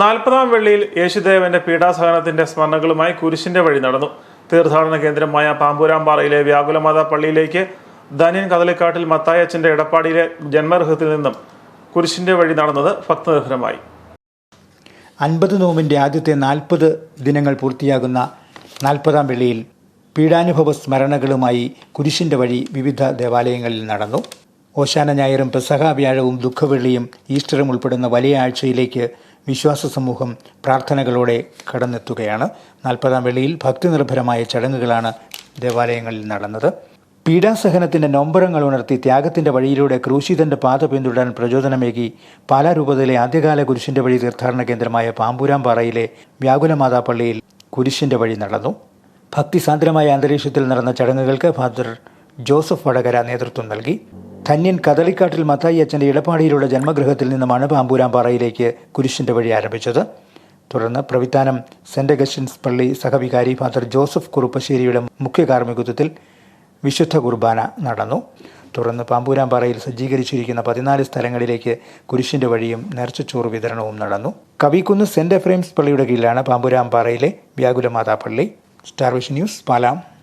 നാൽപ്പതാം വെള്ളിയിൽ യേശുദേവന്റെ പീഠാസഹനത്തിന്റെ സ്മരണകളുമായി കുരിശിന്റെ വഴി നടന്നു. തീർത്ഥാടന കേന്ദ്രമായ പാമ്പൂരാമ്പാറയിലെ വ്യാകുലമാത പള്ളിയിലേക്ക് ധനിയൻ കദളിക്കാട്ടിൽ മത്തായച്ചന്റെ എടപ്പാടിയിലെ ജന്മഗൃഹത്തിൽ നിന്നും കുരിശിന്റെ വഴി നടന്നത് ഭക്തനിർഭരമായി അൻപത് നോമ്പിന്റെ ആദ്യത്തെ നാൽപ്പത് ദിനങ്ങൾ പൂർത്തിയാകുന്ന നാൽപ്പതാം വെള്ളിയിൽ പീഡാനുഭവ സ്മരണകളുമായി കുരിശിന്റെ വഴി വിവിധ ദേവാലയങ്ങളിൽ നടന്നു. ഓശാന ഞായറും പ്രസഹ വ്യാഴവും ദുഃഖവെള്ളിയും ഈസ്റ്ററും ഉൾപ്പെടുന്ന വലിയ ആഴ്ചയിലേക്ക് വിശ്വാസ സമൂഹം പ്രാർത്ഥനകളോടെ കടന്നെത്തുകയാണ്. നാൽപ്പതാം വെള്ളിയിൽ ഭക്തിനിർഭരമായ ചടങ്ങുകളാണ് ദേവാലയങ്ങളിൽ നടന്നത്. പീഡാസഹനത്തിന്റെ നൊമ്പരങ്ങൾ ഉണർത്തി ത്യാഗത്തിന്റെ വഴിയിലൂടെ ക്രൂശിതന്റെ പാത പിന്തുടരാൻ പ്രചോദനമേകി പാലാരൂപതയിലെ ആദ്യകാല കുരിശിന്റെ വഴി തീർത്ഥാടന കേന്ദ്രമായ പാമ്പൂരാമ്പാറയിലെ വ്യാകുലമാതാ പള്ളിയിൽ കുരിശിന്റെ വഴി നടന്നു. ഭക്തിസാന്ദ്രമായ അന്തരീക്ഷത്തിൽ നടന്ന ചടങ്ങുകൾക്ക് ഫാദർ ജോസഫ് വടകര നേതൃത്വം നൽകി. ധന്യൻ കദളിക്കാട്ടിൽ മത്തായി അച്ഛന്റെ ഇടപ്പാടിയിലുള്ള ജന്മഗൃഹത്തിൽ നിന്നുമാണ് പാമ്പൂരാമ്പാറയിലേക്ക് കുരിശിന്റെ വഴി ആരംഭിച്ചത്. തുടർന്ന് പ്രവിത്താനം സെന്റ് അഗസ്റ്റിൻസ് പള്ളി സഹവികാരി ഫാദർ ജോസഫ് കുറുപ്പശ്ശേരിയുടെ മുഖ്യ കാർമ്മികത്വത്തിൽ വിശുദ്ധ കുർബാന നടന്നു. തുടർന്ന് പാമ്പൂരാമ്പാറയിൽ സജ്ജീകരിച്ചിരിക്കുന്ന പതിനാല് സ്ഥലങ്ങളിലേക്ക് കുരിശിന്റെ വഴിയും നേർച്ചച്ചോറ് വിതരണവും നടന്നു. കവിക്കുന്ന് സെന്റ് എഫ്രൈംസ് പള്ളിയുടെ കീഴിലാണ് പാമ്പൂരാമ്പാറയിലെ വ്യാകുലമാതാ പള്ളി. Star vision news പാലാം.